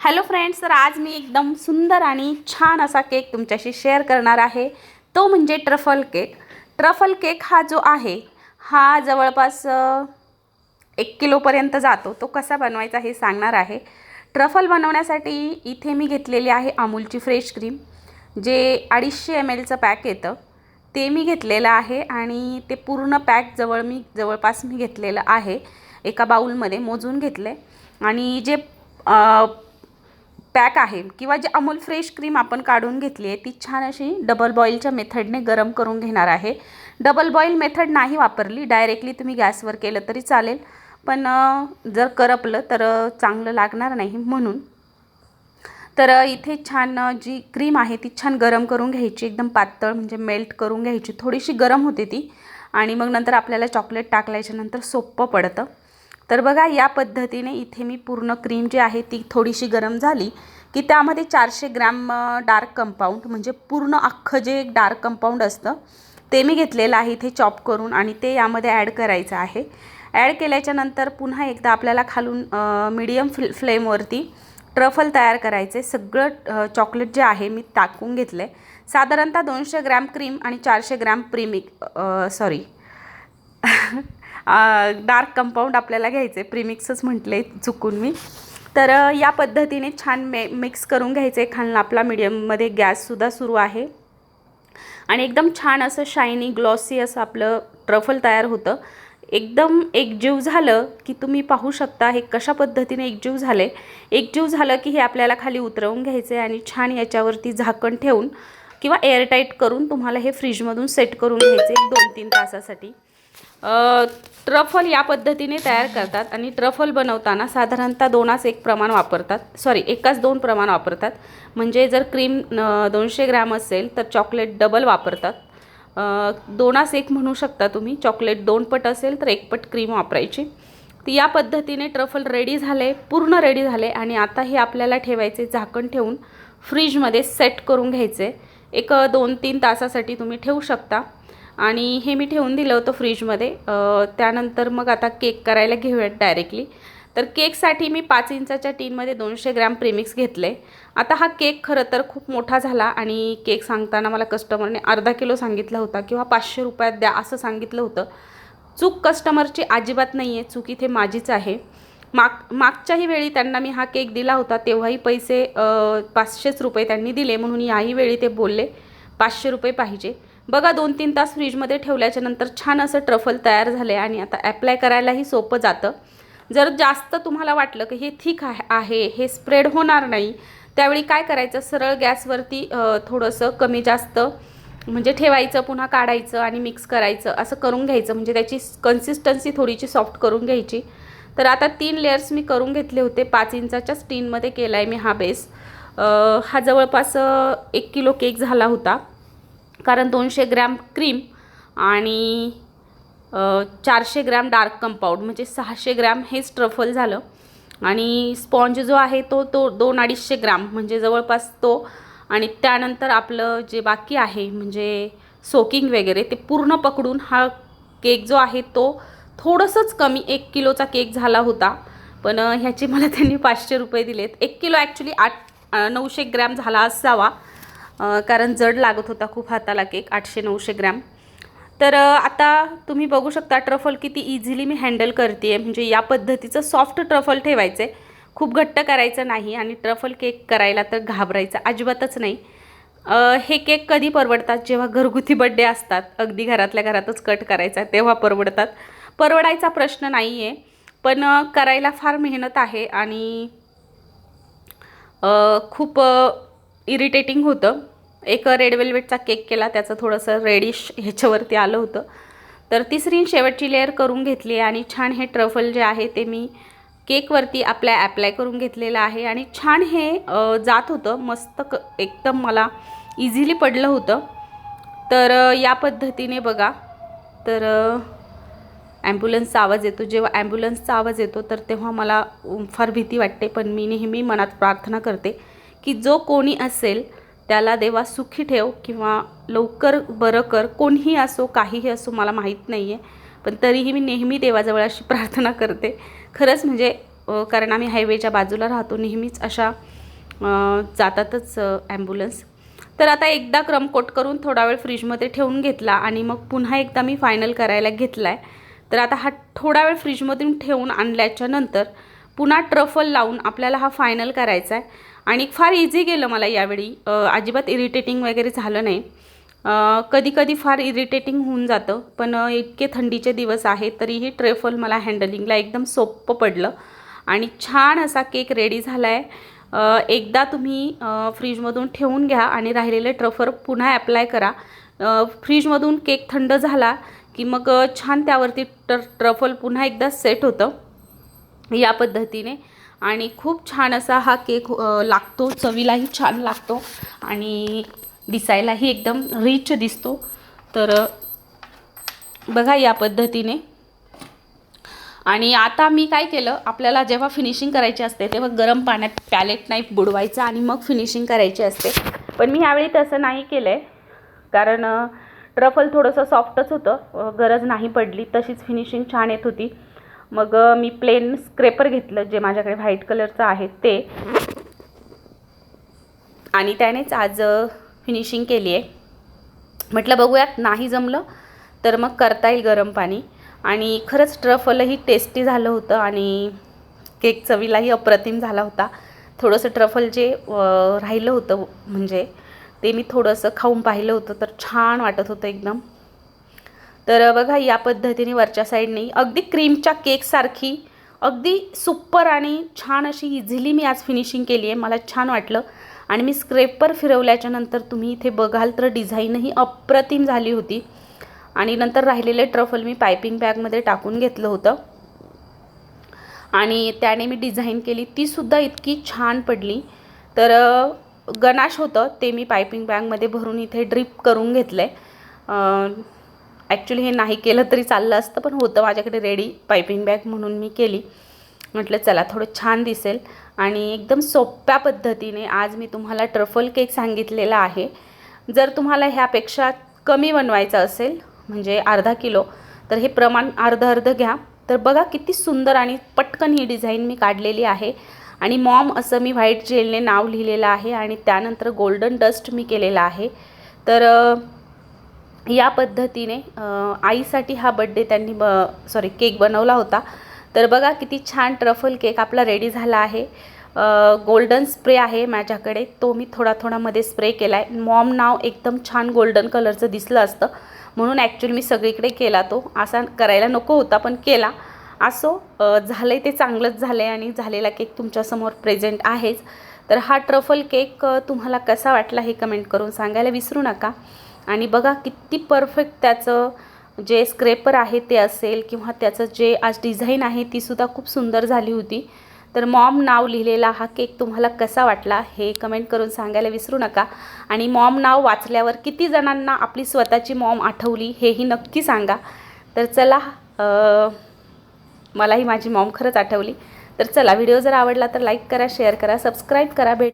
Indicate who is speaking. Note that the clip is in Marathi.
Speaker 1: हॅलो फ्रेंड्स तर आज मी एकदम सुंदर आणि छान असा केक तुमच्याशी शेअर करणार आहे. तो म्हणजे ट्रफल केक ट्रफल केक हा जो आहे हा जवळपास एक किलोपर्यंत जातो. तो कसा बनवायचा हे सांगणार आहे. ट्रफल बनवण्यासाठी इथे मी घेतलेली आहे अमूलची फ्रेश क्रीम जे अडीचशे एम एलचं पॅक येतं. ते मी घेतलेलं आहे आणि ते पूर्ण पॅक जवळ मी जवळपास मी घेतलेलं आहे. एका बाऊलमध्ये मोजून घेतले. आणि जे पॅक आहे किंवा जे अमूल फ्रेश क्रीम आपण काढून घेतली आहे ती छान अशी डबल बॉईलच्या मेथडने गरम करून घेणार आहे. डबल बॉईल मेथड नाही वापरली डायरेक्टली तुम्ही गॅसवर केलं तरी चालेल. पण जर करपलं तर चांगलं लागणार नाही म्हणून. तर इथे छान जी क्रीम आहे ती छान गरम करून घ्यायची. एकदम पातळ म्हणजे मेल्ट करून घ्यायची. थोडीशी गरम होते ती. आणि मग नंतर आपल्याला चॉकलेट टाकल्याच्या नंतर सोपं पडतं. तर बघा या पद्धतीने इथे मी पूर्ण क्रीम जी आहे ती थोडीशी गरम झाली की त्यामध्ये चारशे ग्रॅम डार्क कंपाऊंड म्हणजे पूर्ण अख्खं जे डार्क कंपाऊंड असतं ते मी घेतलेलं आहे इथे चॉप करून आणि ते यामध्ये ॲड करायचं आहे. ॲड केल्याच्यानंतर पुन्हा एकदा आपल्याला खालून मीडियम फ्ल फ्लेमवरती ट्रफल तयार करायचे. सगळं चॉकलेट जे आहे मी टाकून घेतलं आहे साधारणतः दोनशे ग्रॅम क्रीम आणि चारशे gram premix sorry dark compound आपल्याला घ्यायचे. प्रीमिक्सच म्हटले चुकून मी. तर या पद्धतीने छान मे मिक्स करून घ्यायचे. खालून आपला मिडियममध्ये गॅससुद्धा सुरू आहे. आणि एकदम छान असं शायनी ग्लॉसी असं आपलं ट्रफल तयार होतं. एकदम एकजीव झालं की तुम्ही पाहू शकता हे कशा पद्धतीने एकजीव झाले. एकजीव झालं की हे आपल्याला खाली उतरवून घ्यायचं आहे आणि छान याच्यावरती झाकण ठेवून किंवा एअरटाईट करून तुम्हाला हे फ्रीजमधून सेट करून घ्यायचे एक दोन तीन तासासाठी. ट्रफल या पद्धतीने तयार करतात आणि ट्रफल बनवताना साधारणतः दोनच एक प्रमाण वापरतात. सॉरी एकाच दोन प्रमाण वापरतात. म्हणजे जर क्रीम दोनशे ग्रॅम असेल तर चॉकलेट डबल वापरतात. दोनास एक म्हणू शकता तुम्ही. चॉकलेट दोन पट असेल तर एक पट क्रीम वापरायची. तर या पद्धतीने ट्रफल रेडी झाले पूर्ण रेडी झाले आणि आता हे आपल्याला ठेवायचे झाकण ठेवून फ्रीजमध्ये सेट करून घ्यायचे. एक दोन तीन तासासाठी तुम्ही ठेवू शकता. आणि हे मी ठेवून दिलं होतं फ्रीजमध्ये. त्यानंतर मग आता केक करायला घेऊयात डायरेक्टली तर केकसाठी मी पाच इंचाच्या टीनमध्ये दोनशे ग्रॅम प्रीमिक्स घेतले. आता हा केक खरं तर खूप मोठा झाला आणि केक सांगताना मला कस्टमरने अर्धा किलो सांगितला होता किंवा पाचशे रुपयात द्या असं सांगितलं होतं. चूक कस्टमरची अजिबात नाही आहे चूक इथे माझीच आहे. माग मागच्याही वेळी त्यांना मी हा केक दिला होता तेव्हाही पैसे पाचशेच रुपये त्यांनी दिले म्हणून याही वेळी ते बोलले पाचशे रुपये पाहिजे. बघा दोन तीन तास फ्रीजमध्ये ठेवल्याच्यानंतर छान असं ट्रफल तयार झाले आणि आता ॲप्लाय करायलाही सोपं जातं. जर जास्त तुम्हाला वाटलं की हे थिक आहे हे स्प्रेड होणार नाही त्यावेळी काय करायचं? सरळ गॅसवरती थोडंसं कमी जास्त म्हणजे ठेवायचं पुन्हा काढायचं आणि मिक्स करायचं असं करून घ्यायचं. म्हणजे त्याची कन्सिस्टन्सी थोडीशी सॉफ्ट करून घ्यायची. तर आता तीन लेयर्स मी करून घेतले होते. पाच इंचाच्या स्टीनमध्ये केला आहे मी हा बेस हा जवळपास एक किलो केक झाला होता. कारण दोनशे ग्रॅम क्रीम आणि चारशे ग्रॅम डार्क कंपाऊंड म्हणजे सहाशे ग्रॅम हेच ट्रफल झालं. आणि स्पॉन्ज जो आहे तो तो दोन अडीचशे ग्राम म्हणजे जवळपास तो. आणि त्यानंतर आपलं जे बाकी आहे म्हणजे सोकिंग वगैरे ते पूर्ण पकडून हा केक जो आहे तो थोडंसंच कमी एक किलोचा केक झाला होता. पण ह्याचे मला त्यांनी पाचशे रुपये दिलेत. एक किलो ॲक्च्युली आठ नऊशे ग्रॅम झाला असावा. कारण जड लागत होता खूप हाताला केक आठशे नऊशे ग्रॅम. तर आता तुम्ही बघू शकता ट्रफल किती इझिली मी हँडल करते आहे म्हणजे या पद्धतीचं सॉफ्ट ट्रफल ठेवायचं आहे खूप घट्ट करायचं नाही आणि ट्रफल केक करायला तर घाबरायचं अजिबातच नाही. हे केक कधी परवडतात? जेव्हा घरगुती बड्डे असतात अगदी घरातल्या घरातच कट करायचा तेव्हा परवडतात. परवडायचा प्रश्न नाही आहे पण करायला फार मेहनत आहे आणि खूप इरिटेटिंग होतं. एक रेड वेल्वेटचा केक केला त्याचं थोडंसं रेडिश ह्याच्यावरती आलं होतं. तर तिसरी शेवटची लेअर करून घेतली आणि छान हे ट्रफल जे आहे ते मी केकवरती आपल्या ॲप्लाय करून घेतलेलं आहे. आणि छान हे जात होतं. मस्त क एकदम मला इझिली पडलं होतं. तर या पद्धतीने बघा. तर ॲम्ब्युलन्सचा आवाज येतो. जेव्हा ॲम्ब्युलन्सचा आवाज येतो तर तेव्हा मला फार भीती वाटते. पण मी नेहमी मनात प्रार्थना करते की जो कोणी असेल त्याला देवा सुखी ठेव किंवा लवकर बरं कर. कोणीही असो काहीही असो मला माहीत नाही आहे पण तरीही मी नेहमी देवाजवळ अशी प्रार्थना करते. खरंच म्हणजे कारण आम्ही हायवेच्या बाजूला राहतो नेहमीच अशा जातातच ॲम्ब्युलन्स. तर आता एकदा क्रम कोट करून थोडा वेळ फ्रीजमध्ये ठेवून घेतला आणि मग पुन्हा एकदा मी फायनल करायला घेतला आहे तर आता हा थोडा वेळ फ्रीजमधून ठेवून आणल्याच्या नंतर पुन्हा ट्रफल लावून आपल्याला हा फायनल करायचा आहे आणि फार इझी गेलं मला यावेळी. अजिबात इरिटेटिंग वगैरे झालं नाही. कधी कधी फार इरिटेटिंग होऊन जातं पण इतके थंडीचे दिवस आहेत तरीही ट्रेफल मला हँडलिंगला एकदम सोपं पडलं. आणि छान असा केक रेडी झाला आहे एकदा तुम्ही फ्रीजमधून ठेवून घ्या आणि राहिलेले ट्रफर पुन्हा ॲप्लाय करा. फ्रीजमधून केक थंड झाला की मग छान त्यावरती ट्र ट्रफल पुन्हा एकदा सेट होतं. या पद्धतीने. आणि खूप छान असा हा केक लागतो. चवीलाही छान लागतो. आणि दिसायलाही एकदम रिच दिसतो. तर बघा या पद्धतीने. आणि आता मी काय केलं आपल्याला जेव्हा फिनिशिंग करायची असते तेव्हा गरम पाण्यात पॅलेट नाईफ बुडवायचं आणि मग फिनिशिंग करायची असते. पण मी यावेळी तसं नाही केलं आहे कारण ट्रफल थोडंसं सॉफ्टच होतं. गरज नाही पडली. तशीच फिनिशिंग छान येत होती. मग मी प्लेन स्क्रेपर घेतलं जे माझ्याकडे व्हाईट कलरचं आहे ते. आणि त्यानेच आज फिनिशिंग केली आहे. म्हटलं बघूयात नाही जमलं तर मग करता येईल गरम पाणी. आणि खरंच ट्रफलही टेस्टी झालं होतं आणि केक चवीलाही अप्रतिम झाला होता. थोडंसं ट्रफल जे राहिलं होतं म्हणजे ते मी थोडंसं खाऊन पाहिलं होतं तर छान वाटत होतं एकदम. तर बघा या पद्धतीने वरच्या साईडने अगदी क्रीमच्या केकसारखी अगदी सुपर आणि छान अशी इझिली मी आज फिनिशिंग केली आहे. मला छान वाटलं. आणि मी स्क्रेपर फिरवल्याच्या नंतर तुम्ही इथे बघाल तर डिझाईनही अप्रतिम झाली होती. आणि नंतर राहिलेले ट्रफल मी पायपिंग बॅगमध्ये टाकून घेतलं होतं. आणि त्याने मी डिझाईन केली. तीसुद्धा इतकी छान पडली. तर गनाश होतं. ते मी पायपिंग बॅगमध्ये भरून इथे ड्रिप करून घेतलं आहे ॲक्च्युली हे नाही केलं तरी चाललं असतं पण होतं. माझ्याकडे रेडी पायपिंग बॅग म्हणून मी केली. म्हटलं चला थोडं छान दिसेल. आणि एकदम सोप्या पद्धतीने आज मी तुम्हाला ट्रफल केक सांगितलेला आहे. जर तुम्हाला ह्यापेक्षा कमी बनवायचं असेल म्हणजे अर्धा किलो तर हे प्रमाण अर्धं अर्धं घ्या. तर बघा किती सुंदर आणि पटकन ही डिझाईन मी काढलेली आहे. आणि मॉम असं मी व्हाईट जेलने नाव लिहिलेलं आहे आणि त्यानंतर गोल्डन डस्ट मी केलेला आहे. तर या पद्धतीने आईसाठी हा बड्डे त्यांनी ब सॉरी केक बनवला होता. तर बघा किती छान ट्रफल केक आपला रेडी झाला आहे. गोल्डन स्प्रे आहे माझ्याकडे. तो मी थोडा थोडा मध्ये स्प्रे केला आहे मॉम नाव एकदम छान गोल्डन कलरचं दिसलं असतं. म्हणून ॲक्च्युली मी सगळीकडे केला तो. असा करायला नको होता पण केला. असो झालं आहे ते चांगलंच झालं आहे आणि झालेला केक तुमच्यासमोर प्रेझेंट आहेच. तर हा ट्रफल केक तुम्हाला कसा वाटला हे कमेंट करून सांगायला विसरू नका. आणि बघा किती परफेक्ट त्याचं जे स्क्रेपर आहे ते असेल किंवा त्याचं जे आज डिझाईन आहे तीसुद्धा खूप सुंदर झाली होती. तर मॉम नाव लिहिलेला हा केक तुम्हाला कसा वाटला हे कमेंट करून सांगायला विसरू नका. आणि मॉम नाव वाचल्यावर किती जणांना आपली स्वतःची मॉम आठवली हेही नक्की सांगा. तर चला मलाही माझी मॉम खरंच आठवली. तर चला व्हिडिओ जर आवडला तर लाईक करा शेअर करा सबस्क्राईब करा भेट